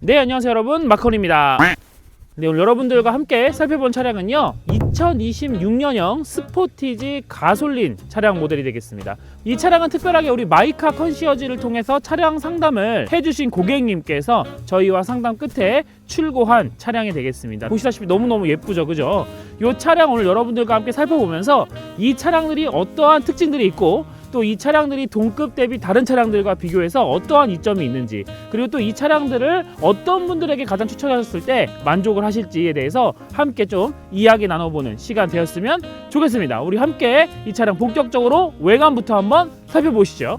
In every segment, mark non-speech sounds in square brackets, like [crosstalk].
네 안녕하세요 여러분. 마커입니다. 네 오늘 여러분들과 함께 살펴본 차량은요 2026년형 스포티지 가솔린 차량 모델이 되겠습니다. 이 차량은 특별하게 우리 마이카 컨시어지를 통해서 차량 상담을 해주신 고객님께서 저희와 상담 끝에 출고한 차량이 되겠습니다. 보시다시피 너무너무 예쁘죠 그죠? 이 차량 오늘 여러분들과 함께 살펴보면서 이 차량들이 어떠한 특징들이 있고 또 이 차량들이 동급 대비 다른 차량들과 비교해서 어떠한 이점이 있는지 그리고 또 이 차량들을 어떤 분들에게 가장 추천하셨을 때 만족을 하실지에 대해서 함께 좀 이야기 나눠보는 시간 되었으면 좋겠습니다. 우리 함께 이 차량 본격적으로 외관부터 한번 살펴보시죠.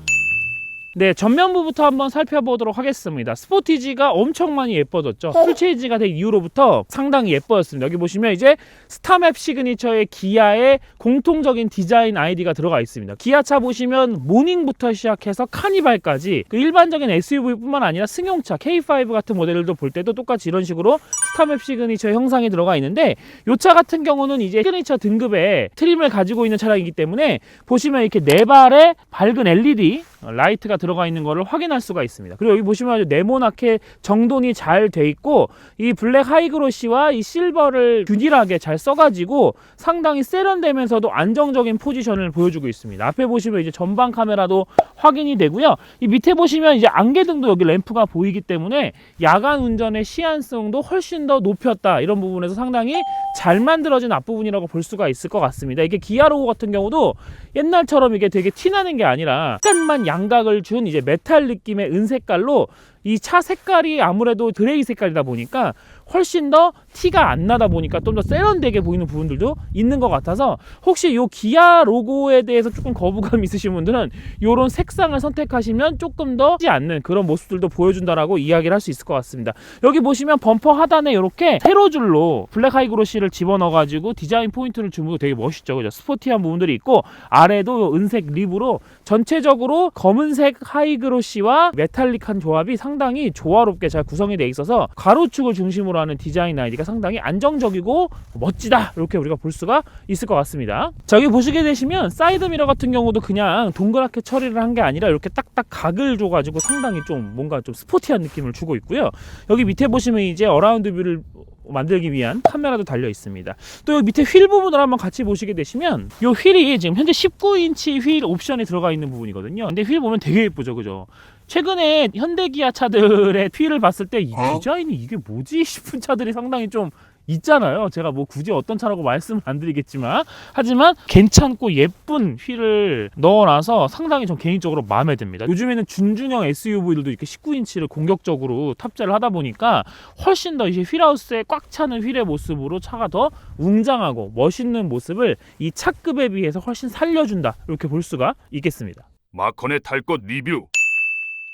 네, 전면부부터 한번 살펴보도록 하겠습니다. 스포티지가 엄청 많이 예뻐졌죠. 풀체이지가 된 이후로부터 상당히 예뻐졌습니다. 여기 보시면 이제 스타맵 시그니처의 기아의 공통적인 디자인 아이디가 들어가 있습니다. 기아차 보시면 모닝부터 시작해서 카니발까지 그 일반적인 SUV뿐만 아니라 승용차 K5 같은 모델들도 볼 때도 똑같이 이런 식으로 스타맵 시그니처 형상이 들어가 있는데 이 차 같은 경우는 이제 시그니처 등급의 트림을 가지고 있는 차량이기 때문에 보시면 이렇게 네 발의 밝은 LED 라이트가 들어가 있는 것을 확인할 수가 있습니다. 그리고 여기 보시면 아주 네모나게 정돈이 잘 돼 있고 이 블랙 하이그로시와 이 실버를 균일하게 잘 써가지고 상당히 세련되면서도 안정적인 포지션을 보여주고 있습니다. 앞에 보시면 이제 전방 카메라도 확인이 되고요. 이 밑에 보시면 이제 안개등도 여기 램프가 보이기 때문에 야간 운전의 시안성도 훨씬 더 높였다 이런 부분에서 상당히 잘 만들어진 앞부분이라고 볼 수가 있을 것 같습니다. 이게 기아 로고 같은 경우도 옛날처럼 이게 되게 티나는 게 아니라 약간만 양각을 준 이제 메탈 느낌의 은색깔로 이 차 색깔이 아무래도 그레이 색깔이다 보니까 훨씬 더 티가 안 나다 보니까 좀 더 세련되게 보이는 부분들도 있는 것 같아서 혹시 요 기아 로고에 대해서 조금 거부감 [laughs] 있으신 분들은 요런 색상을 선택하시면 조금 더 하지 않는 그런 모습들도 보여준다라고 이야기를 할 수 있을 것 같습니다. 여기 보시면 범퍼 하단에 이렇게 세로줄로 블랙 하이그로시를 집어넣어 가지고 디자인 포인트를 주면 되게 멋있죠. 그죠? 스포티한 부분들이 있고 아래도 은색 립으로 전체적으로 검은색 하이그로시와 메탈릭한 조합이 상당히 조화롭게 잘 구성이 돼 있어서 가로축을 중심으로 하는 디자인 아이디가 상당히 안정적이고 멋지다 이렇게 우리가 볼 수가 있을 것 같습니다. 자 여기 보시게 되시면 사이드 미러 같은 경우도 그냥 동그랗게 처리를 한 게 아니라 이렇게 딱딱 각을 줘가지고 상당히 좀 뭔가 좀 스포티한 느낌을 주고 있고요. 여기 밑에 보시면 이제 어라운드 뷰를 만들기 위한 카메라도 달려 있습니다. 또 여기 밑에 휠 부분을 한번 같이 보시게 되시면 이 휠이 지금 현재 19인치 휠 옵션이 들어가 있는 부분이거든요. 근데 휠 보면 되게 예쁘죠, 그죠? 최근에 현대기아 차들의 휠을 봤을 때 이 디자인이 이게 뭐지 싶은 차들이 상당히 좀 있잖아요. 제가 뭐 굳이 어떤 차라고 말씀을 안 드리겠지만 하지만 괜찮고 예쁜 휠을 넣어놔서 상당히 좀 개인적으로 마음에 듭니다. 요즘에는 준중형 SUV들도 이렇게 19인치를 공격적으로 탑재를 하다 보니까 훨씬 더 이제 휠하우스에 꽉 차는 휠의 모습으로 차가 더 웅장하고 멋있는 모습을 이 차급에 비해서 훨씬 살려준다 이렇게 볼 수가 있겠습니다. 마컨의 탈 것 리뷰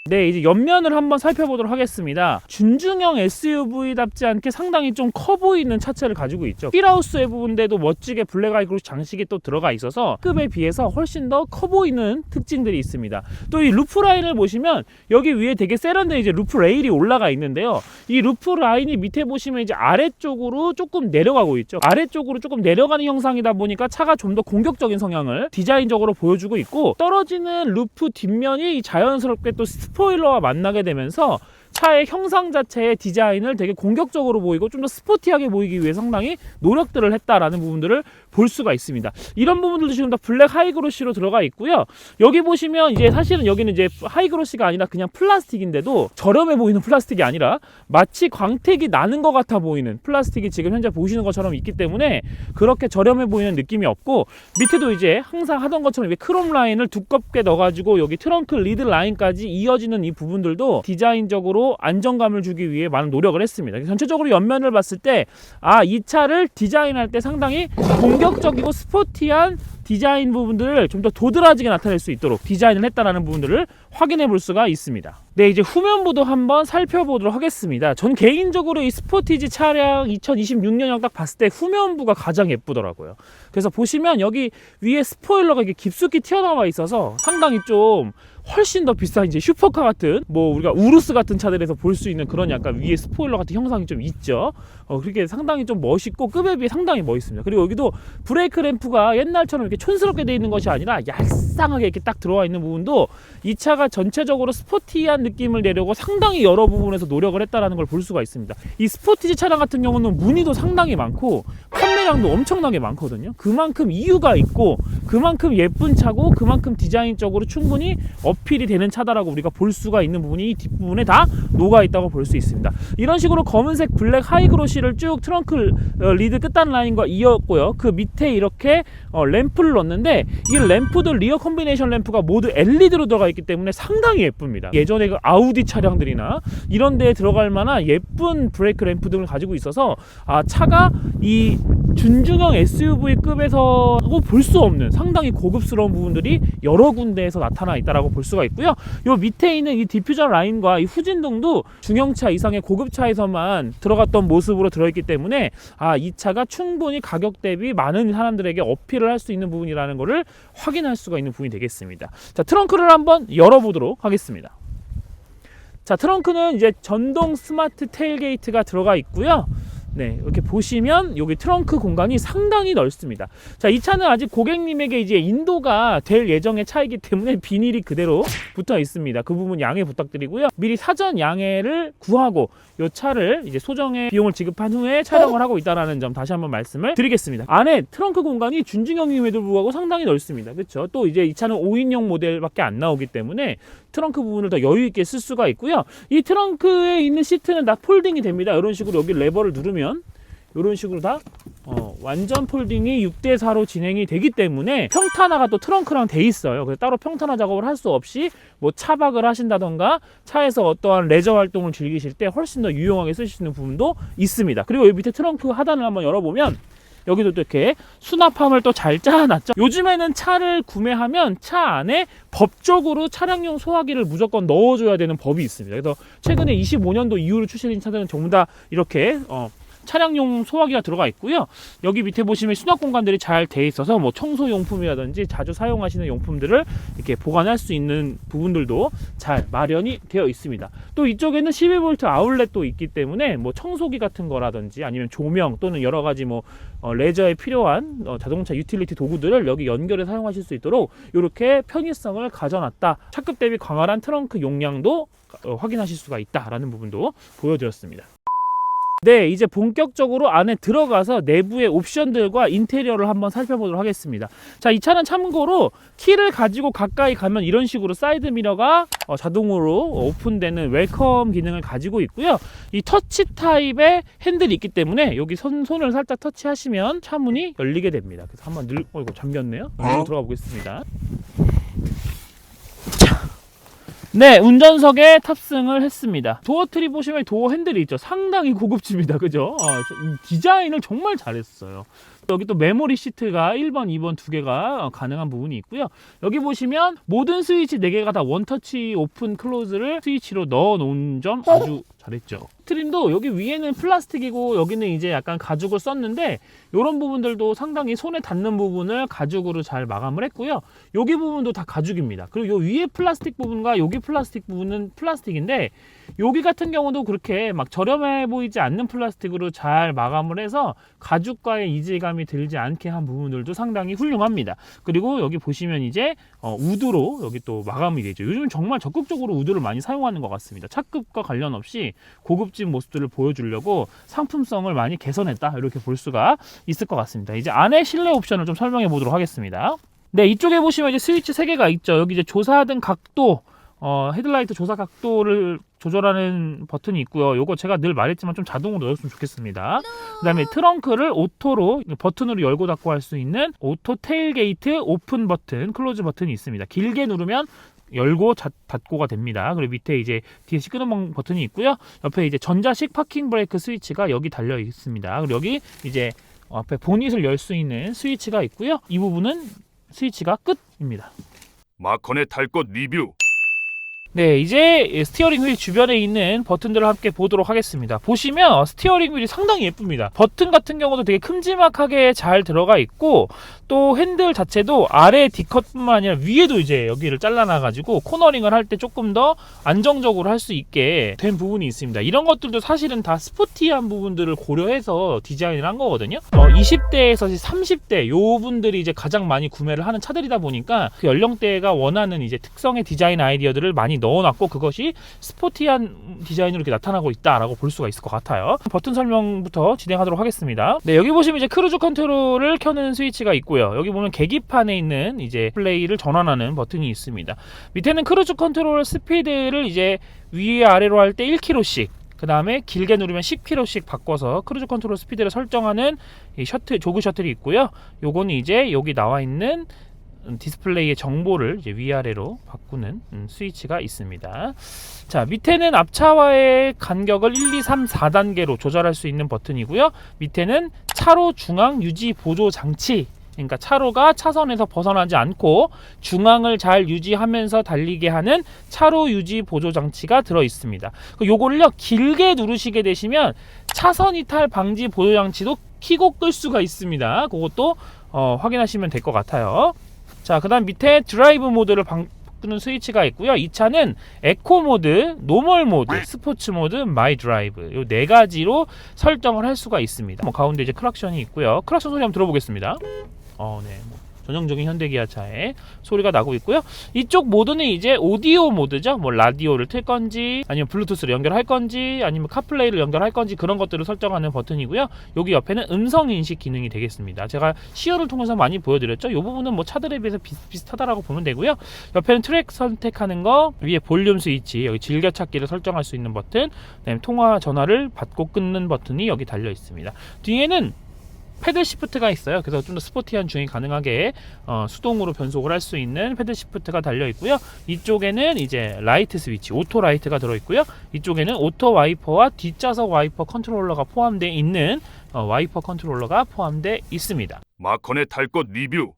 네, 이제 옆면을 한번 살펴보도록 하겠습니다. 준중형 SUV답지 않게 상당히 좀 커 보이는 차체를 가지고 있죠. 휠하우스의 부분인데도 멋지게 블랙 아이그로 장식이 또 들어가 있어서 급에 비해서 훨씬 더 커 보이는 특징들이 있습니다. 또 이 루프 라인을 보시면 여기 위에 되게 세련된 이제 루프 레일이 올라가 있는데요. 이 루프 라인이 밑에 보시면 이제 아래쪽으로 조금 내려가고 있죠. 아래쪽으로 조금 내려가는 형상이다 보니까 차가 좀 더 공격적인 성향을 디자인적으로 보여주고 있고 떨어지는 루프 뒷면이 자연스럽게 또 스포일러와 만나게 되면서 차의 형상 자체의 디자인을 되게 공격적으로 보이고 좀 더 스포티하게 보이기 위해 상당히 노력들을 했다라는 부분들을 볼 수가 있습니다. 이런 부분들도 지금 다 블랙 하이그로시로 들어가 있고요. 여기 보시면 이제 사실은 여기는 이제 하이그로시가 아니라 그냥 플라스틱인데도 저렴해 보이는 플라스틱이 아니라 마치 광택이 나는 것 같아 보이는 플라스틱이 지금 현재 보시는 것처럼 있기 때문에 그렇게 저렴해 보이는 느낌이 없고 밑에도 이제 항상 하던 것처럼 크롬 라인을 두껍게 넣어가지고 여기 트렁크 리드 라인까지 이어지는 이 부분들도 디자인적으로 안정감을 주기 위해 많은 노력을 했습니다. 전체적으로 옆면을 봤을 때 아 이 차를 디자인할 때 상당히 공격적이고 스포티한 디자인 부분들을 좀 더 도드라지게 나타낼 수 있도록 디자인을 했다라는 부분들을 확인해 볼 수가 있습니다. 네, 이제 후면부도 한번 살펴보도록 하겠습니다. 전 개인적으로 이 스포티지 차량 2026년형 딱 봤을 때 후면부가 가장 예쁘더라고요. 그래서 보시면 여기 위에 스포일러가 이렇게 깊숙이 튀어나와 있어서 상당히 좀 훨씬 더 비싼 이제 슈퍼카 같은 뭐 우리가 우루스 같은 차들에서 볼 수 있는 그런 약간 위에 스포일러 같은 형상이 좀 있죠. 어, 그렇게 상당히 좀 멋있고 급에 비해 상당히 멋있습니다. 그리고 여기도 브레이크 램프가 옛날처럼 이렇게 촌스럽게 되어 있는 것이 아니라 얄쌍하게 이렇게 딱 들어와 있는 부분도 이 차가 전체적으로 스포티한 느낌을 내려고 상당히 여러 부분에서 노력을 했다라는 걸 볼 수가 있습니다. 이 스포티지 차량 같은 경우는 무늬도 상당히 많고 판매량도 엄청나게 많거든요. 그만큼 이유가 있고 그만큼 예쁜 차고 그만큼 디자인적으로 충분히 어필이 되는 차다라고 우리가 볼 수가 있는 부분이 이 뒷부분에 다 녹아 있다고 볼 수 있습니다. 이런 식으로 검은색 블랙 하이그로시를 쭉 트렁크 어, 리드 끝단 라인과 이었고요. 그 밑에 이렇게 어, 램프를 넣었는데 이 램프도 리어 컴비네이션 램프가 모두 LED로 들어가 있기 때문에 상당히 예쁩니다. 예전에 그 아우디 차량들이나 이런 데에 들어갈 만한 예쁜 브레이크 램프 등을 가지고 있어서 아 차가 이 준중형 SUV급에서 볼수 없는 상당히 고급스러운 부분들이 여러 군데에서 나타나 있다라고 볼 수가 있고요. 요 밑에 있는 이 디퓨저 라인과 이 후진등도 중형차 이상의 고급차에서만 들어갔던 모습으로 들어있기 때문에 아 이 차가 충분히 가격 대비 많은 사람들에게 어필을 할 수 있는 부분이라는 것을 확인할 수가 있는 부분이 되겠습니다. 자 트렁크를 한번 열어보도록 하겠습니다. 자 트렁크는 이제 전동 스마트 테일게이트가 들어가 있고요. 네, 이렇게 보시면 여기 트렁크 공간이 상당히 넓습니다. 자, 이 차는 아직 고객님에게 이제 인도가 될 예정의 차이기 때문에 비닐이 그대로 붙어 있습니다. 그 부분 양해 부탁드리고요. 미리 사전 양해를 구하고 이 차를 이제 소정의 비용을 지급한 후에 촬영을 하고 있다라는 점 다시 한번 말씀을 드리겠습니다. 안에 트렁크 공간이 준중형임에도 불구하고 상당히 넓습니다. 그렇죠? 또 이제 이 차는 5인용 모델밖에 안 나오기 때문에 트렁크 부분을 더 여유 있게 쓸 수가 있고요. 이 트렁크에 있는 시트는 다 폴딩이 됩니다. 이런 식으로 여기 레버를 누르면 이런 식으로 다 어, 완전 폴딩이 6대 4로 진행이 되기 때문에 평탄화가 또 트렁크랑 돼 있어요. 그래서 따로 평탄화 작업을 할 수 없이 뭐 차박을 하신다던가 차에서 어떠한 레저 활동을 즐기실 때 훨씬 더 유용하게 쓰실 수 있는 부분도 있습니다. 그리고 여기 밑에 트렁크 하단을 한번 열어보면 여기도 또 이렇게 수납함을 또 잘 짜놨죠. 요즘에는 차를 구매하면 차 안에 법적으로 차량용 소화기를 무조건 넣어줘야 되는 법이 있습니다. 그래서 최근에 25년도 이후로 출시된 차들은 전부 다 이렇게 어, 차량용 소화기가 들어가 있고요. 여기 밑에 보시면 수납 공간들이 잘 돼 있어서 뭐 청소 용품이라든지 자주 사용하시는 용품들을 이렇게 보관할 수 있는 부분들도 잘 마련이 되어 있습니다. 또 이쪽에는 12V 아울렛도 있기 때문에 뭐 청소기 같은 거라든지 아니면 조명 또는 여러 가지 뭐 어, 레저에 필요한 어, 자동차 유틸리티 도구들을 여기 연결해 사용하실 수 있도록 이렇게 편의성을 가져놨다. 차급 대비 광활한 트렁크 용량도 어, 확인하실 수가 있다라는 부분도 보여드렸습니다. 네, 이제 본격적으로 안에 들어가서 내부의 옵션들과 인테리어를 한번 살펴보도록 하겠습니다. 자, 이 차는 참고로 키를 가지고 가까이 가면 이런 식으로 사이드 미러가 어, 자동으로 오픈되는 웰컴 기능을 가지고 있고요. 이 터치 타입의 핸들이 있기 때문에 여기 손, 손을 살짝 터치하시면 차 문이 열리게 됩니다. 그래서 한번 늘, 어, 이거 잠겼네요. 어? 들어가 보겠습니다. 네, 운전석에 탑승을 했습니다. 도어 트리 보시면 도어 핸들이 있죠. 상당히 고급집니다. 그죠? 어, 저- 디자인을 정말 잘했어요. 여기 또 메모리 시트가 1번, 2번 두 개가 어, 가능한 부분이 있고요. 여기 보시면 모든 스위치 4개가 다 원터치 오픈 클로즈를 스위치로 넣어 놓은 점 아주 잘했죠. 트림도 여기 위에는 플라스틱이고 여기는 이제 약간 가죽을 썼는데 이런 부분들도 상당히 손에 닿는 부분을 가죽으로 잘 마감을 했고요. 여기 부분도 다 가죽입니다. 그리고 요 위에 플라스틱 부분과 여기 플라스틱 부분은 플라스틱인데 여기 같은 경우도 그렇게 막 저렴해 보이지 않는 플라스틱으로 잘 마감을 해서 가죽과의 이질감이 들지 않게 한 부분들도 상당히 훌륭합니다. 그리고 여기 보시면 이제 어, 우드로 여기 또 마감이 되죠. 요즘 정말 적극적으로 우드를 많이 사용하는 것 같습니다. 차급과 관련 없이 고급진 모습들을 보여주려고 상품성을 많이 개선했다 이렇게 볼 수가 있을 것 같습니다. 이제 안에 실내 옵션을 좀 설명해 보도록 하겠습니다. 네, 이쪽에 보시면 이제 스위치 3개가 있죠. 여기 이제 조사 등 각도, 어, 헤드라이트 조사 각도를 조절하는 버튼이 있고요. 요거 제가 늘 말했지만 좀 자동으로 넣었으면 좋겠습니다. 그 다음에 트렁크를 오토로 버튼으로 열고 닫고 할 수 있는 오토 테일 게이트 오픈 버튼, 클로즈 버튼이 있습니다. 길게 누르면 열고 닫, 닫고가 됩니다. 그리고 밑에 이제 DSC 끄는 버튼이 있고요. 옆에 이제 전자식 파킹 브레이크 스위치가 여기 달려 있습니다. 그리고 여기 이제 앞에 보닛을 열 수 있는 스위치가 있고요. 이 부분은 스위치가 끝입니다. 마컨의 탈 것 리뷰 네, 이제 스티어링 휠 주변에 있는 버튼들을 함께 보도록 하겠습니다. 보시면 스티어링 휠이 상당히 예쁩니다. 버튼 같은 경우도 되게 큼지막하게 잘 들어가 있고 또 핸들 자체도 아래 D컷뿐만 아니라 위에도 이제 여기를 잘라놔가지고 코너링을 할 때 조금 더 안정적으로 할 수 있게 된 부분이 있습니다. 이런 것들도 사실은 다 스포티한 부분들을 고려해서 디자인을 한 거거든요. 어, 20대에서 30대 요 분들이 이제 가장 많이 구매를 하는 차들이다 보니까 그 연령대가 원하는 이제 특성의 디자인 아이디어들을 많이 넣어놨고 그것이 스포티한 디자인으로 이렇게 나타나고 있다라고 볼 수가 있을 것 같아요. 버튼 설명부터 진행하도록 하겠습니다. 네, 여기 보시면 이제 크루즈 컨트롤을 켜는 스위치가 있고요. 여기 보면 계기판에 있는 이제 플레이를 전환하는 버튼이 있습니다. 밑에는 크루즈 컨트롤 스피드를 이제 위 아래로 할 때 1km씩 그 다음에 길게 누르면 10km씩 바꿔서 크루즈 컨트롤 스피드를 설정하는 이 셔틀 조그 셔틀이 있고요. 요거는 이제 여기 나와 있는 음, 디스플레이의 정보를 위아래로 바꾸는 음, 스위치가 있습니다. 자 밑에는 앞차와의 간격을 1, 2, 3, 4단계로 조절할 수 있는 버튼이고요. 밑에는 차로 중앙 유지 보조 장치. 그러니까 차로가 차선에서 벗어나지 않고 중앙을 잘 유지하면서 달리게 하는 차로 유지 보조 장치가 들어 있습니다. 그 요거를요 길게 누르시게 되시면 차선 이탈 방지 보조 장치도 키고 끌 수가 있습니다. 그것도 어, 확인하시면 될 것 같아요. 자, 그 다음 밑에 드라이브 모드를 바꾸는 스위치가 있고요. 이 차는 에코 모드, 노멀 모드, 스포츠 모드, 마이 드라이브 요네 가지로 설정을 할 수가 있습니다. 뭐 가운데 이제 크락션이 있고요. 크락션 소리 한번 들어보겠습니다. 어, 네. 뭐 전형적인 현대기아차의 소리가 나고 있고요. 이쪽 모드는 이제 오디오 모드죠. 뭐 라디오를 틀 건지 아니면 블루투스를 연결할 건지 아니면 카플레이를 연결할 건지 그런 것들을 설정하는 버튼이고요. 여기 옆에는 음성 인식 기능이 되겠습니다. 제가 시어를 통해서 많이 보여드렸죠. 이 부분은 뭐 차들에 비해서 비슷비슷하다라고 보면 되고요. 옆에는 트랙 선택하는 거 위에 볼륨 스위치 여기 즐겨찾기를 설정할 수 있는 버튼 그다음에 통화 전화를 받고 끊는 버튼이 여기 달려 있습니다. 뒤에는 패들 시프트가 있어요. 그래서 좀 더 스포티한 주행 가능하게 어, 수동으로 변속을 할 수 있는 패들 시프트가 달려 있고요. 이쪽에는 이제 라이트 스위치, 오토 라이트가 들어 있고요. 이쪽에는 오토 와이퍼와 뒷좌석 와이퍼 컨트롤러가 포함되어 있는 어, 와이퍼 컨트롤러가 포함되어 있습니다. 마컨의 탈 것 리뷰.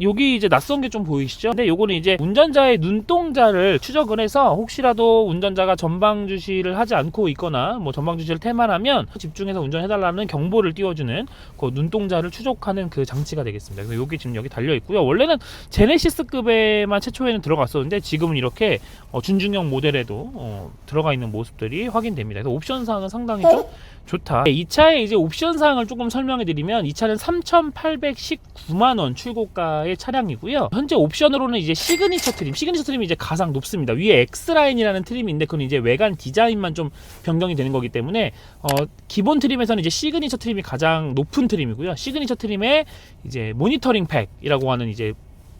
여기 이제 낯선 게 좀 보이시죠? 근데 요거는 이제 운전자의 눈동자를 추적을 해서 혹시라도 운전자가 전방 주시를 하지 않고 있거나 뭐 전방 주시를 태만하면 집중해서 운전해달라는 경보를 띄워주는 그 눈동자를 추적하는 그 장치가 되겠습니다. 그래서 여기 지금 여기 달려 있고요. 원래는 제네시스급에만 최초에는 들어갔었는데 지금은 이렇게 어, 준중형 모델에도 어, 들어가 있는 모습들이 확인됩니다. 그래서 옵션 사항은 상당히 좀 좋다. 네, 이 차의 이제 옵션 사항을 조금 설명해 드리면 이 차는 3,819만 원 출고가의 차량이고요. 현재 옵션으로는 이제 시그니처 트림, 시그니처 트림이 이제 가장 높습니다. 위에 X 라인이라는 트림인데 그건 이제 외관 디자인만 좀 변경이 되는 거기 때문에 어, 기본 트림에서는 이제 시그니처 트림이 가장 높은 트림이고요. 시그니처 트림에 이제 모니터링 팩이라고 하는 이제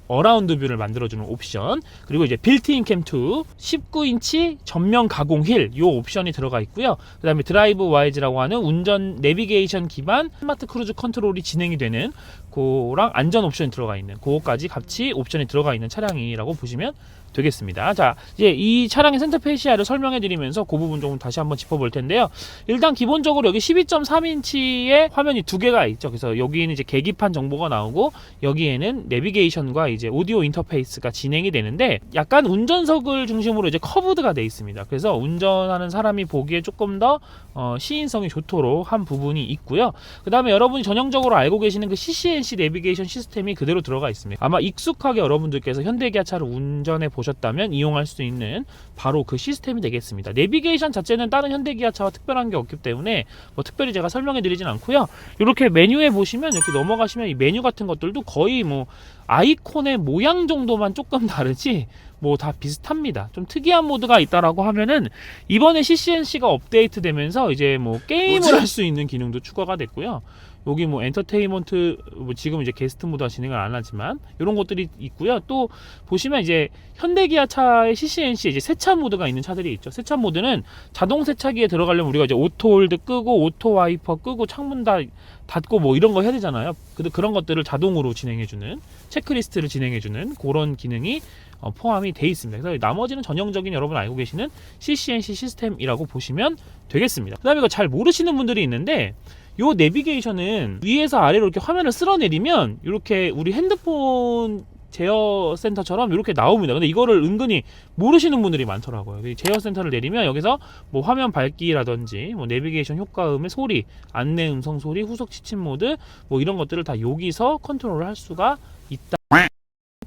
어라운드 뷰를 만들어주는 옵션. 그리고 이제 빌트인 캠2 19인치 전면 가공 휠 이 옵션이 들어가 있고요. 그 다음에 드라이브 와이즈라고 하는 운전 내비게이션 기반 스마트 크루즈 컨트롤이 진행이 되는 그랑 안전 옵션이 들어가 있는 그거까지 같이 옵션이 들어가 있는 차량이라고 보시면 되겠습니다. 자, 이제 이 차량의 센터페시아를 설명해 드리면서 그 부분 좀 다시 한번 짚어볼 텐데요. 일단 기본적으로 여기 12.3인치의 화면이 두 개가 있죠. 그래서 여기는 이제 계기판 정보가 나오고 여기에는 내비게이션과 이제 오디오 인터페이스가 진행이 되는데 약간 운전석을 중심으로 이제 커브드가 돼 있습니다. 그래서 운전하는 사람이 보기에 조금 더 어, 시인성이 좋도록 한 부분이 있고요. 그 다음에 여러분이 전형적으로 알고 계시는 그 CCNC 내비게이션 시스템이 그대로 들어가 있습니다. 아마 익숙하게 여러분들께서 현대기아차를 운전해 보셨다면 이용할 수 있는 바로 그 시스템이 되겠습니다. 내비게이션 자체는 다른 현대기아차와 특별한 게 없기 때문에 뭐 특별히 제가 설명해 드리진 않고요. 이렇게 메뉴에 보시면 이렇게 넘어가시면 이 메뉴 같은 것들도 거의 뭐 아이콘의 모양 정도만 조금 [laughs] 다르지 뭐 다 비슷합니다. 좀 특이한 모드가 있다라고 하면은 이번에 CCNC가 업데이트 되면서 이제 뭐 게임을 할 수 있는 기능도 추가가 됐고요. 여기 뭐 엔터테인먼트 뭐 지금 이제 게스트 모드가 진행을 안 하지만 이런 것들이 있고요. 또 보시면 이제 현대기아 차의 CCNC 이제 세차 모드가 있는 차들이 있죠. 세차 모드는 자동 세차기에 들어가려면 우리가 이제 오토 홀드 끄고 오토 와이퍼 끄고 창문 다 닫고 뭐 이런 거 해야 되잖아요. 근데 그런 것들을 자동으로 진행해주는 체크리스트를 진행해주는 그런 기능이 어, 포함이 돼 있습니다. 그래서 나머지는 전형적인 여러분 알고 계시는 CCNC 시스템이라고 보시면 되겠습니다. 그 다음에 이거 잘 모르시는 분들이 있는데 요 내비게이션은 위에서 아래로 이렇게 화면을 쓸어내리면 이렇게 우리 핸드폰 제어 센터처럼 이렇게 나옵니다. 근데 이거를 은근히 모르시는 분들이 많더라고요. 이 제어 센터를 내리면 여기서 뭐 화면 밝기라든지 뭐 내비게이션 효과음의 소리, 안내 음성 소리, 후속 지침 모드 뭐 이런 것들을 다 여기서 컨트롤을 할 수가 있다.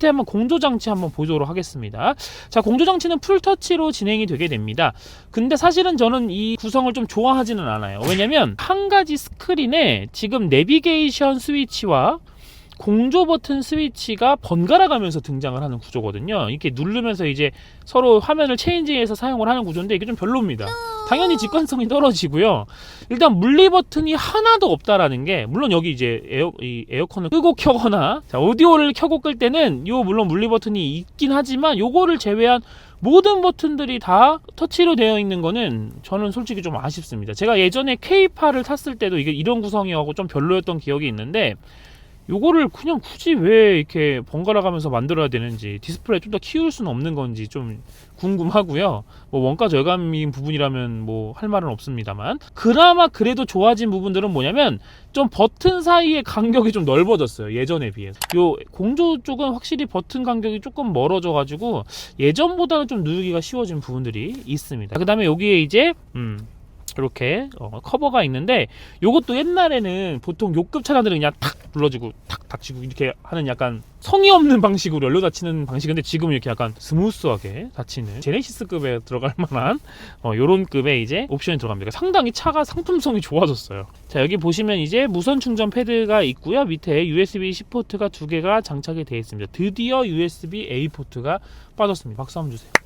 밑에 한번 공조 장치 한번 보도록 하겠습니다. 자, 공조 장치는 풀터치로 진행이 되게 됩니다. 근데 사실은 저는 이 구성을 좀 좋아하지는 않아요. 왜냐면 한 가지 스크린에 지금 내비게이션 스위치와 공조 버튼 스위치가 번갈아 가면서 등장을 하는 구조거든요. 이렇게 누르면서 이제 서로 화면을 체인지해서 사용을 하는 구조인데 이게 좀 별로입니다. 당연히 직관성이 떨어지고요. 일단 물리 버튼이 하나도 없다라는 게 물론 여기 이제 에어 이 에어컨을 끄고 켜거나 자, 오디오를 켜고 끌 때는 요 물론 물리 버튼이 있긴 하지만 요거를 제외한 모든 버튼들이 다 터치로 되어 있는 거는 저는 솔직히 좀 아쉽습니다. 제가 예전에 K8을 탔을 때도 이게 이런 구성이하고 좀 별로였던 기억이 있는데 요거를 그냥 굳이 왜 이렇게 번갈아 가면서 만들어야 되는지 디스플레이 좀 더 키울 수는 없는 건지 좀 궁금하고요. 뭐 원가 절감인 부분이라면 뭐 할 말은 없습니다만 그나마 그래도 좋아진 부분들은 뭐냐면 좀 버튼 사이의 간격이 좀 넓어졌어요. 예전에 비해서. 요 공조 쪽은 확실히 버튼 간격이 조금 멀어져 가지고 예전보다는 좀 누르기가 쉬워진 부분들이 있습니다. 그다음에 여기에 이제 음 이렇게 어, 커버가 있는데 요것도 옛날에는 보통 요급 차량들은 그냥 탁 눌러주고 탁 닫히고 이렇게 하는 약간 성의 없는 [laughs] 방식으로 열려 닫히는 방식인데 지금은 이렇게 약간 스무스하게 닫히는 제네시스급에 들어갈 만한 어, 요런 급의 이제 옵션이 들어갑니다. 상당히 차가 상품성이 좋아졌어요. 자 여기 보시면 이제 무선 충전 패드가 있고요. 밑에 USB-C 포트가 두 개가 장착이 되어 있습니다. 드디어 USB-A 포트가 빠졌습니다. 박수 한번 주세요.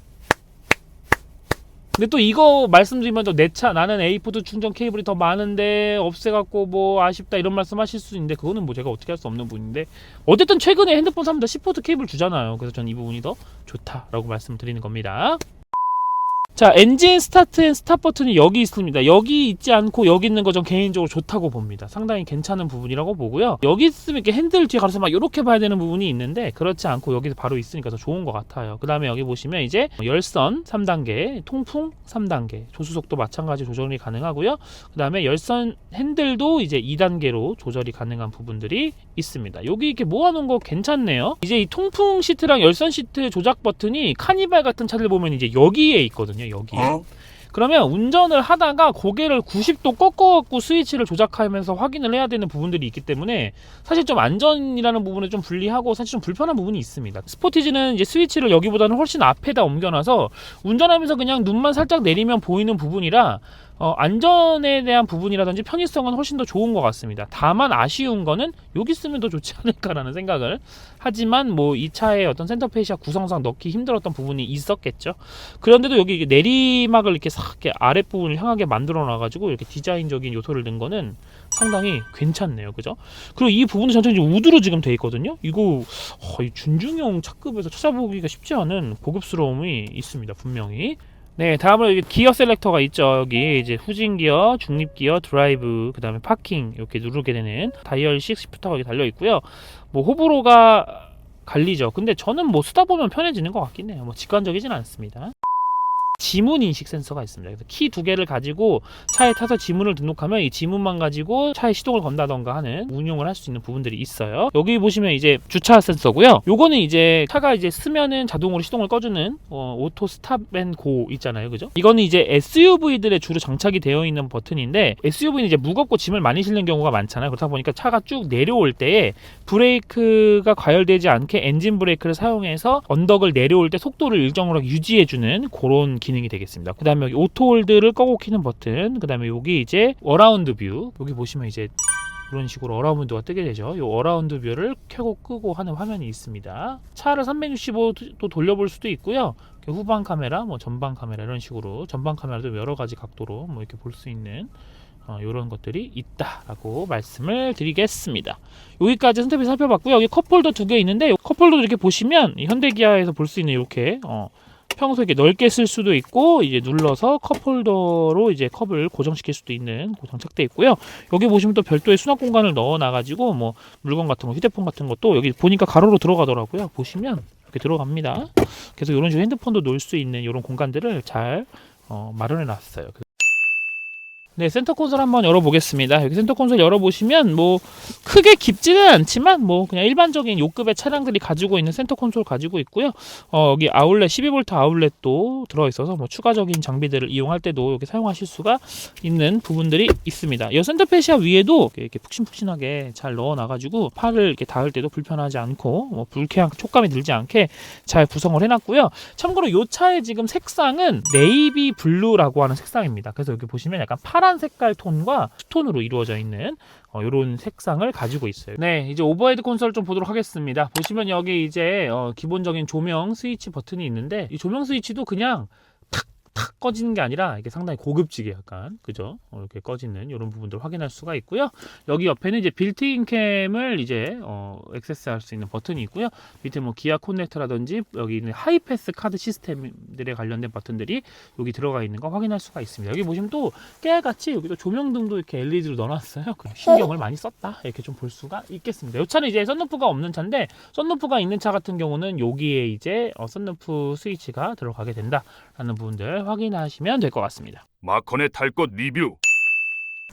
근데 또 이거 말씀드리면 또 내 차 나는 포트 충전 케이블이 더 많은데 없애갖고 뭐 아쉽다 이런 말씀하실 수 있는데 그거는 뭐 제가 어떻게 할 수 없는 부분인데 어쨌든 최근에 핸드폰 사면 다 C 포트 케이블 주잖아요. 그래서 저는 이 부분이 더 좋다라고 말씀드리는 겁니다. 자 엔진 스타트 앤 스탑 버튼이 여기 있습니다. 여기 있지 않고 여기 있는 거 전 개인적으로 좋다고 봅니다. 상당히 괜찮은 부분이라고 보고요. 여기 있으면 이렇게 핸들 뒤에 가서 막 이렇게 봐야 되는 부분이 있는데 그렇지 않고 여기서 바로 있으니까 더 좋은 것 같아요. 그 다음에 여기 보시면 이제 열선 3단계 통풍 3단계 조수석도 마찬가지 조절이 가능하고요. 그 다음에 열선 핸들도 이제 2단계로 조절이 가능한 부분들이 있습니다. 여기 이렇게 모아놓은 거 괜찮네요. 이제 이 통풍 시트랑 열선 시트 조작 버튼이 카니발 같은 차들 보면 이제 여기에 있거든요 여기 에 그러면 운전을 하다가 고개를 90도 꺾어갖고 스위치를 조작하면서 확인을 해야 되는 부분들이 있기 때문에 사실 좀 안전이라는 부분에 좀 불리하고 사실 좀 불편한 부분이 있습니다. 스포티지는 이제 스위치를 여기보다는 훨씬 앞에다 옮겨놔서 운전하면서 그냥 눈만 살짝 내리면 보이는 부분이라 어, 안전에 대한 부분이라든지 편의성은 훨씬 더 좋은 것 같습니다. 다만 아쉬운 거는 여기 쓰면 더 좋지 않을까라는 생각을 하지만 뭐 이 차의 어떤 센터페시아 구성상 넣기 힘들었던 부분이 있었겠죠. 그런데도 여기 내리막을 이렇게 싹 이렇게 아랫부분을 향하게 만들어 놔가지고 이렇게 디자인적인 요소를 넣은 거는 상당히 괜찮네요. 그죠? 그리고 이 부분은 전체적으로 우드로 지금 돼 있거든요. 이거 어, 이 준중형 차급에서 찾아보기가 쉽지 않은 고급스러움이 있습니다. 분명히. 네, 다음으로 여기 기어 셀렉터가 있죠. 여기 이제 후진 기어, 중립 기어, 드라이브, 그 다음에 파킹 이렇게 누르게 되는 다이얼식 시프터가 여기 달려 있고요. 뭐 호불호가 갈리죠. 근데 저는 뭐 쓰다 보면 편해지는 것 같긴 해요. 뭐 직관적이진 않습니다. 지문 인식 센서가 있습니다. 그래서 키 두 개를 가지고 차에 타서 지문을 등록하면 이 지문만 가지고 차에 시동을 건다던가 하는 운용을 할 수 있는 부분들이 있어요. 여기 보시면 이제 주차 센서고요. 요거는 이제 차가 이제 쓰면은 자동으로 시동을 꺼주는 어, 오토 스탑 앤 고 있잖아요. 그죠? 이거는 이제 SUV들의 주로 장착이 되어 있는 버튼인데 SUV는 이제 무겁고 짐을 많이 실는 경우가 많잖아요. 그렇다 보니까 차가 쭉 내려올 때에 브레이크가 과열되지 않게 엔진 브레이크를 사용해서 언덕을 내려올 때 속도를 일정으로 유지해 주는 그런 기능이 되겠습니다. 그 다음에 여기 오토홀드를 꺼고 키는 버튼, 그 다음에 여기 이제 어라운드 뷰, 여기 보시면 이제 이런 식으로 어라운드가 뜨게 되죠. 이 어라운드 뷰를 켜고 끄고 하는 화면이 있습니다. 차를 365도 돌려볼 수도 있고요. 후방 카메라, 뭐 전방 카메라 이런 식으로 전방 카메라도 여러 가지 각도로 뭐 이렇게 볼 수 있는 어, 이런 것들이 있다라고 말씀을 드리겠습니다. 여기까지 선택비 살펴봤고요. 여기 컵홀더 두 개 있는데 컵홀더 이렇게 보시면 이 현대기아에서 볼 수 있는 이렇게 어, 평소에 이렇게 넓게 쓸 수도 있고 이제 눌러서 컵 홀더로 이제 컵을 고정시킬 수도 있는 그 장착돼 있고요. 여기 보시면 또 별도의 수납 공간을 넣어 놔 가지고 뭐 물건 같은 거, 휴대폰 같은 것도 여기 보니까 가로로 들어가더라고요. 보시면 이렇게 들어갑니다. 그래서 이런 식으로 핸드폰도 놓을 수 있는 이런 공간들을 잘 어, 마련해 놨어요. 네, 센터 콘솔 한번 열어보겠습니다. 여기 센터 콘솔 열어보시면 뭐 크게 깊지는 않지만 뭐 그냥 일반적인 요급의 차량들이 가지고 있는 센터 콘솔 가지고 있고요. 어, 여기 아울렛 12V 아울렛도 들어있어서 뭐 추가적인 장비들을 이용할 때도 여기 사용하실 수가 있는 부분들이 있습니다. 이 센터 페시아 위에도 이렇게 푹신푹신하게 잘 넣어놔가지고 팔을 이렇게 닿을 때도 불편하지 않고 뭐 불쾌한 촉감이 들지 않게 잘 구성을 해놨고요. 참고로 이 차의 지금 색상은 네이비 블루라고 하는 색상입니다. 그래서 여기 보시면 약간 파란 색깔 톤과 투톤으로 이루어져 있는 이런 색상을 가지고 있어요. 네, 이제 오버헤드 콘솔 좀 보도록 하겠습니다. 보시면 여기 이제 어, 기본적인 조명 스위치 버튼이 있는데 이 조명 스위치도 그냥 탁탁 꺼지는 게 아니라 이게 상당히 고급지게 약간 그죠? 어, 이렇게 꺼지는 이런 부분들 확인할 수가 있고요. 여기 옆에는 이제 빌트인 캠을 이제 어, 액세스할 수 있는 버튼이 있고요. 밑에 뭐 기아 코넥터라든지 여기 있는 하이패스 카드 시스템들에 관련된 버튼들이 여기 들어가 있는 거 확인할 수가 있습니다. 여기 보시면 또 깨알같이 여기도 조명등도 이렇게 LED로 넣어놨어요. 그 신경을 많이 썼다 이렇게 좀 볼 수가 있겠습니다. 이 차는 이제 썬루프가 없는 차인데 썬루프가 있는 차 같은 경우는 여기에 이제 어, 썬루프 스위치가 들어가게 된다라는 부분들 확인하시면 될 것 같습니다. 마컨의 탈 것 리뷰.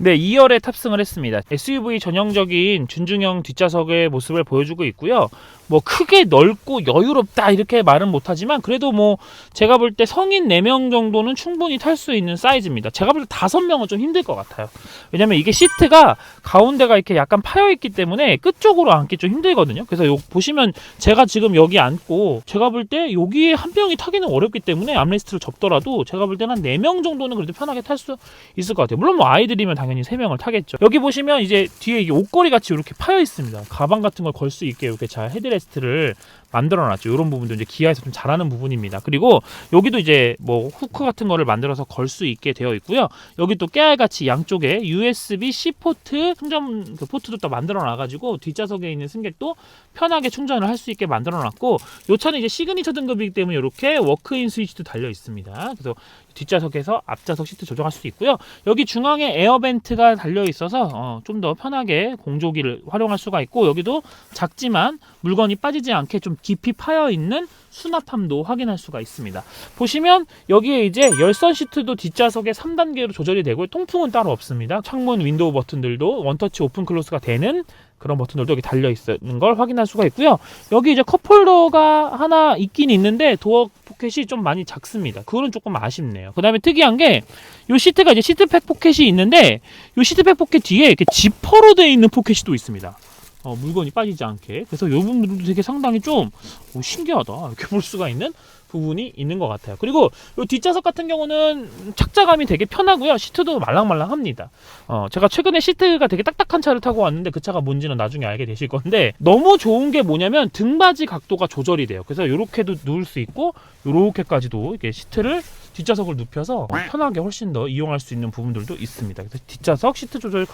네, 2열에 탑승을 했습니다. SUV 전형적인 준중형 뒷좌석의 모습을 보여주고 있고요. 뭐 크게 넓고 여유롭다 이렇게 말은 못하지만 그래도 뭐 제가 볼 때 성인 4명 정도는 충분히 탈 수 있는 사이즈입니다. 제가 볼 때 5명은 좀 힘들 것 같아요. 왜냐면 이게 시트가 가운데가 이렇게 약간 파여 있기 때문에 끝쪽으로 앉기 좀 힘들거든요. 그래서 요 보시면 제가 지금 여기 앉고 제가 볼 때 여기에 한 명이 타기는 어렵기 때문에 암레스트를 접더라도 제가 볼 때는 한 4명 정도는 그래도 편하게 탈 수 있을 것 같아요. 물론 뭐 아이들이면 당연히 3명을 타겠죠. 여기 보시면 이제 뒤에 옷걸이 같이 이렇게 파여 있습니다. 가방 같은 걸 걸 수 있게 이렇게 잘 헤드레스 트를 만들어 놨죠. 이런 부분도 이제 기아에서 좀 잘하는 부분입니다. 그리고 여기도 이제 뭐 후크 같은 거를 만들어서 걸 수 있게 되어 있고요. 여기 또 깨알같이 양쪽에 USB-C 포트 충전 그 포트도 또 만들어 놔가지고 뒷좌석에 있는 승객도 편하게 충전을 할 수 있게 만들어 놨고 이 차는 이제 시그니처 등급이기 때문에 이렇게 워크인 스위치도 달려 있습니다. 그래서 뒷좌석에서 앞좌석 시트 조정할 수 있고요. 여기 중앙에 에어벤트가 달려 있어서 어, 좀 더 편하게 공조기를 활용할 수가 있고 여기도 작지만 물건이 빠지지 않게 좀 깊이 파여 있는 수납함도 확인할 수가 있습니다. 보시면 여기에 이제 열선 시트도 뒷좌석에 3단계로 조절이 되고 통풍은 따로 없습니다. 창문 윈도우 버튼들도 원터치 오픈 클로스가 되는 그런 버튼들도 여기 달려 있는 걸 확인할 수가 있고요. 여기 이제 컵홀더가 하나 있긴 있는데 도어 포켓이 좀 많이 작습니다. 그거는 조금 아쉽네요. 그 다음에 특이한 게 이 시트가 이제 시트팩 포켓이 있는데 이 시트팩 포켓 뒤에 이렇게 지퍼로 되어 있는 포켓이 또 있습니다. 어, 물건이 빠지지 않게. 그래서 이 부분들도 되게 상당히 좀 오, 신기하다. 이렇게 볼 수가 있는 부분이 있는 것 같아요. 그리고 이 뒷좌석 같은 경우는 착자감이 되게 편하고요. 시트도 말랑말랑합니다. 어, 제가 최근에 시트가 되게 딱딱한 차를 타고 왔는데 그 차가 뭔지는 나중에 알게 되실 건데 너무 좋은 게 뭐냐면 등받이 각도가 조절이 돼요. 그래서 이렇게도 누울 수 있고 이렇게까지도 이렇게 시트를 뒷좌석을 눕혀서 편하게 훨씬 더 이용할 수 있는 부분들도 있습니다. 그래서 뒷좌석 시트 조절 이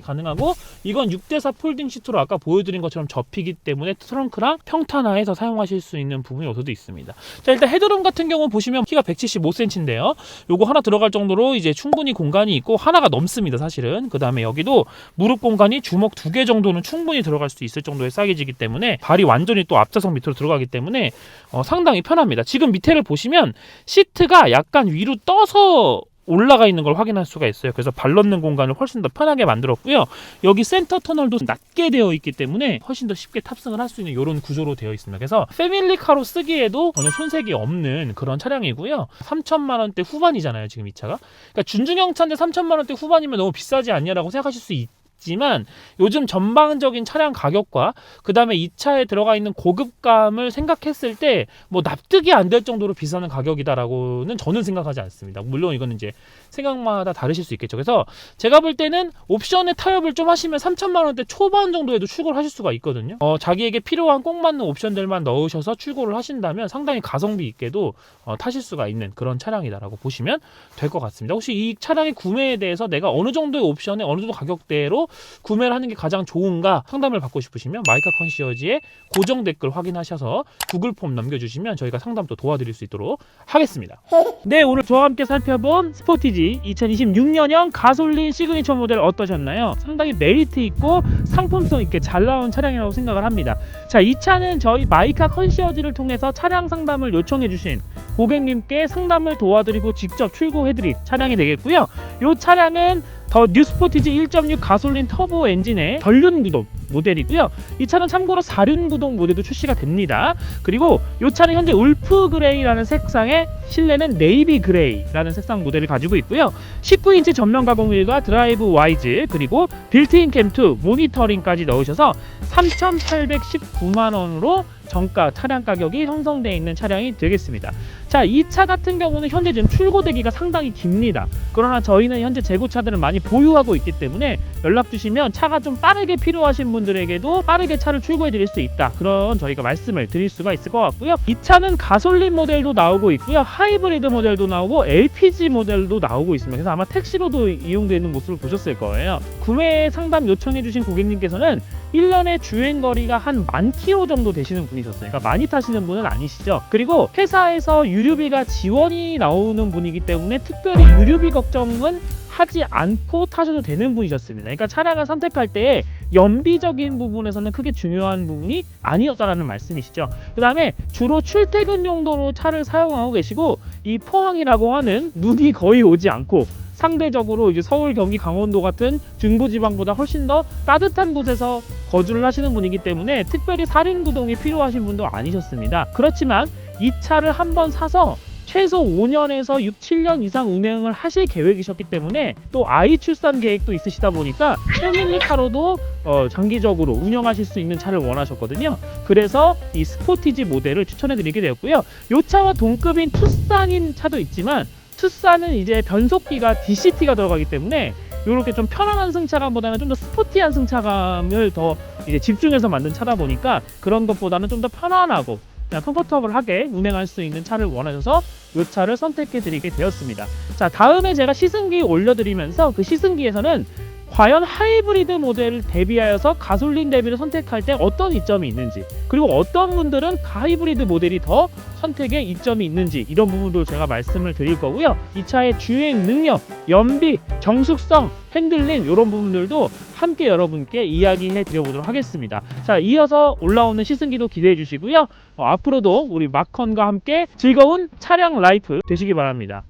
가능하고 이건 6대4 폴딩 시트로 아까 보여드린 것처럼 접히기 때문에 트렁크랑 평탄화해서 사용하실 수 있는 부분이 요소도 있습니다. 자 일단 헤드룸 같은 경우 보시면 키가 175cm인데요. 요거 하나 들어갈 정도로 이제 충분히 공간이 있고 하나가 넘습니다 사실은. 그 다음에 여기도 무릎 공간이 주먹 두 개 정도는 충분히 들어갈 수 있을 정도의 사이즈이기 때문에 발이 완전히 또 앞좌석 밑으로 들어가기 때문에 어, 상당히 편합니다. 지금 밑에를 보시면 시트가 약간 위로 떠서 올라가 있는 걸 확인할 수가 있어요. 그래서 발 넣는 공간을 훨씬 더 편하게 만들었고요. 여기 센터 터널도 낮게 되어 있기 때문에 훨씬 더 쉽게 탑승을 할 수 있는 이런 구조로 되어 있습니다. 그래서 패밀리카로 쓰기에도 전혀 손색이 없는 그런 차량이고요. 3천만 원대 후반이잖아요. 지금 이 차가. 그러니까 준중형 차인데 3천만 원대 후반이면 너무 비싸지 않냐라고 생각하실 수 있. 지만 요즘 전반적인 차량 가격과 그 다음에 이 차에 들어가 있는 고급감을 생각했을 때 뭐 납득이 안 될 정도로 비싸는 가격이다라고는 저는 생각하지 않습니다. 물론 이거는 이제 생각마다 다르실 수 있겠죠. 그래서 제가 볼 때는 옵션의 타협을 좀 하시면 3천만 원대 초반 정도에도 출고를 하실 수가 있거든요. 어, 자기에게 필요한 꼭 맞는 옵션들만 넣으셔서 출고를 하신다면 상당히 가성비 있게도 어, 타실 수가 있는 그런 차량이다라고 보시면 될 것 같습니다. 혹시 이 차량의 구매에 대해서 내가 어느 정도의 옵션에 어느 정도 가격대로 구매를 하는 게 가장 좋은가 상담을 받고 싶으시면 마이카 컨시어지의 고정 댓글 확인하셔서 구글 폼 남겨주시면 저희가 상담도 도와드릴 수 있도록 하겠습니다. 네, 오늘 저와 함께 살펴본 스포티지 2026년형 가솔린 시그니처 모델 어떠셨나요? 상당히 메리트 있고 상품성 있게 잘 나온 차량이라고 생각을 합니다. 자, 이 차는 저희 마이카 컨시어지를 통해서 차량 상담을 요청해주신 고객님께 상담을 도와드리고 직접 출고해드릴 차량이 되겠고요. 이 차량은 더 뉴스포티지 1.6 가솔린 터보 엔진의 전륜 구동 모델이고요. 이 차는 참고로 4륜 구동 모델도 출시가 됩니다. 그리고 이 차는 현재 울프 그레이라는 색상의 실내는 네이비 그레이라는 색상 모델을 가지고 있고요. 19인치 전면 가공 휠과 드라이브 와이즈 그리고 빌트인 캠2 모니터링까지 넣으셔서 3,819만 원으로 정가 차량 가격이 형성되어 있는 차량이 되겠습니다. 자, 이 차 같은 경우는 현재 지금 출고 대기가 상당히 깁니다. 그러나 저희는 현재 재고차들을 많이 보유하고 있기 때문에 연락 주시면 차가 좀 빠르게 필요하신 분들에게도 빠르게 차를 출고해 드릴 수 있다. 그런 저희가 말씀을 드릴 수가 있을 것 같고요. 이 차는 가솔린 모델도 나오고 있고요. 하이브리드 모델도 나오고 LPG 모델도 나오고 있습니다. 그래서 아마 택시로도 이용되는 모습을 보셨을 거예요. 구매 상담 요청해 주신 고객님께서는 1년에 주행 거리가 한만 킬로 정도 되시는 분이셨어요. 그러니까 많이 타시는 분은 아니시죠. 그리고 회사에서 유류비가 지원이 나오는 분이기 때문에 특별히 유류비 걱정은 하지 않고 타셔도 되는 분이셨습니다. 그러니까 차량을 선택할 때 연비적인 부분에서는 크게 중요한 부분이 아니었다라는 말씀이시죠. 그 다음에 주로 출퇴근 용도로 차를 사용하고 계시고 이 포항이라고 하는 눈이 거의 오지 않고 상대적으로 이제 서울, 경기, 강원도 같은 중부지방보다 훨씬 더 따뜻한 곳에서 거주를 하시는 분이기 때문에 특별히 살인 구동이 필요하신 분도 아니셨습니다. 그렇지만 이 차를 한번 사서 최소 5년에서 6, 7년 이상 운행을 하실 계획이셨기 때문에 또 아이 출산 계획도 있으시다 보니까 패밀리 차로도 어, 장기적으로 운영하실 수 있는 차를 원하셨거든요. 그래서 이 스포티지 모델을 추천해 드리게 되었고요. 이 차와 동급인 투싼인 차도 있지만 투싼은 이제 변속기가 DCT가 들어가기 때문에 이렇게 좀 편안한 승차감보다는 좀 더 스포티한 승차감을 더 이제 집중해서 만든 차다 보니까 그런 것보다는 좀 더 편안하고 컴포터블하게 운행할 수 있는 차를 원하셔서 이 차를 선택해 드리게 되었습니다. 자, 다음에 제가 시승기 올려드리면서 그 시승기에서는 과연 하이브리드 모델을 대비하여서 가솔린 대비를 선택할 때 어떤 이점이 있는지 그리고 어떤 분들은 하이브리드 모델이 더 선택에 이점이 있는지 이런 부분도 제가 말씀을 드릴 거고요. 이 차의 주행 능력, 연비, 정숙성, 핸들링 이런 부분들도 함께 여러분께 이야기해 드려보도록 하겠습니다. 자, 이어서 올라오는 시승기도 기대해 주시고요. 어, 앞으로도 우리 마컨과 함께 즐거운 차량 라이프 되시기 바랍니다.